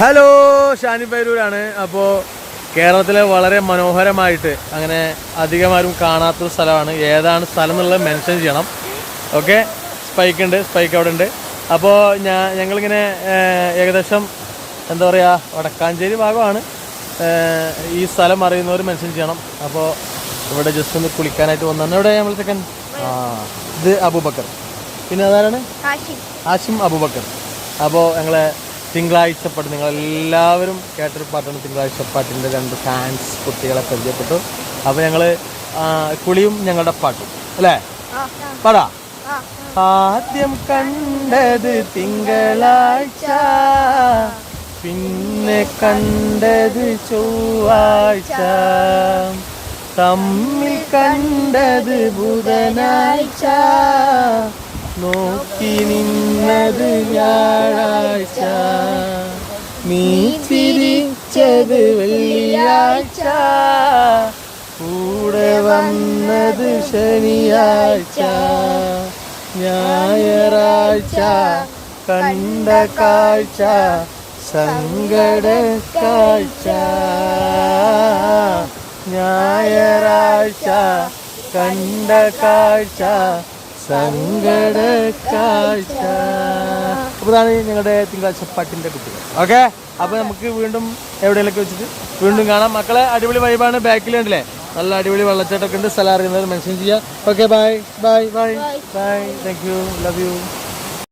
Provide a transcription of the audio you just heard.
Hello Shani പൈരൂരാണ്. അപ്പോൾ കേരളത്തിലെ വളരെ മനോഹരമായിട്ട് അങ്ങനെ അധികമാരും കാണാത്തൊരു സ്ഥലമാണ്. ഏതാണ് സ്ഥലം എന്നുള്ളത് മെൻഷൻ ചെയ്യണം. ഓക്കെ സ്പൈക്ക് ഉണ്ട് സ്പൈക്ക് അവിടെ ഉണ്ട്. അപ്പോൾ ഞാൻ ഞങ്ങളിങ്ങനെ ഏകദേശം എന്താ പറയുക വടക്കാഞ്ചേരി ഭാഗമാണ്. ഈ സ്ഥലം അറിയുന്നവർ മെൻഷൻ ചെയ്യണം. അപ്പോൾ ഇവിടെ ജസ്റ്റ് ഒന്ന് കുളിക്കാനായിട്ട് വന്നാണ് ഇവിടെ നമ്മൾ സെക്കൻഡ് ആ ഇത് അബൂബക്കർ. പിന്നെ അതാരാണ്? ആശിം ആഷിം അബൂബക്കർ. അപ്പോൾ ഞങ്ങളെ തിങ്കളാഴ്ച പാട്ട് നിങ്ങളെല്ലാവരും കേട്ടൊരു പാട്ടാണ് തിങ്കളാഴ്ച പാട്ടിന്റെ രണ്ട് ഫാൻസ് കുട്ടികളെ പരിചയപ്പെട്ടു. അപ്പോൾ ഞങ്ങൾ കുളിയും ഞങ്ങളുടെ പാട്ടും അല്ലേ? പാടാ. ആദ്യം കണ്ടത് തിങ്കളാഴ്ച പിന്നെ കണ്ടത് ചൊവ്വാഴ്ച. തമ്മിൽ കണ്ടത് ബുധനാഴ്ച നോക്കി നിന്നത് വ്യാഴാഴ്ച നീ ചിരിച്ചത് വെള്ളിയാഴ്ച. കൂടെ വന്നത് ശനിയാഴ്ച. ഞായറാഴ്ച കണ്ട കാഴ്ച സങ്കട കാഴ്ച. ഞായറാഴ്ച കണ്ട കാഴ്ച സങ്കട കാഴ്ച അപ്പോൾ ഇതാണ് ഞങ്ങളുടെ തിങ്കളാഴ്ച പാട്ടിന്റെ കുട്ടികൾ ഓക്കെ? അപ്പോൾ നമുക്ക് വീണ്ടും എവിടെയെങ്കിലൊക്കെ വെച്ചിട്ട് വീണ്ടും കാണാം. മക്കളെ അടിപൊളി വൈബാണ് ബാക്കിലുണ്ടല്ലേ നല്ല അടിപൊളി വെള്ളച്ചാട്ടമൊക്കെ ഉണ്ട്. സ്ഥലം അറിയുന്നത് മെൻഷൻ ചെയ്യുക okay bye bye bye bye thank you love you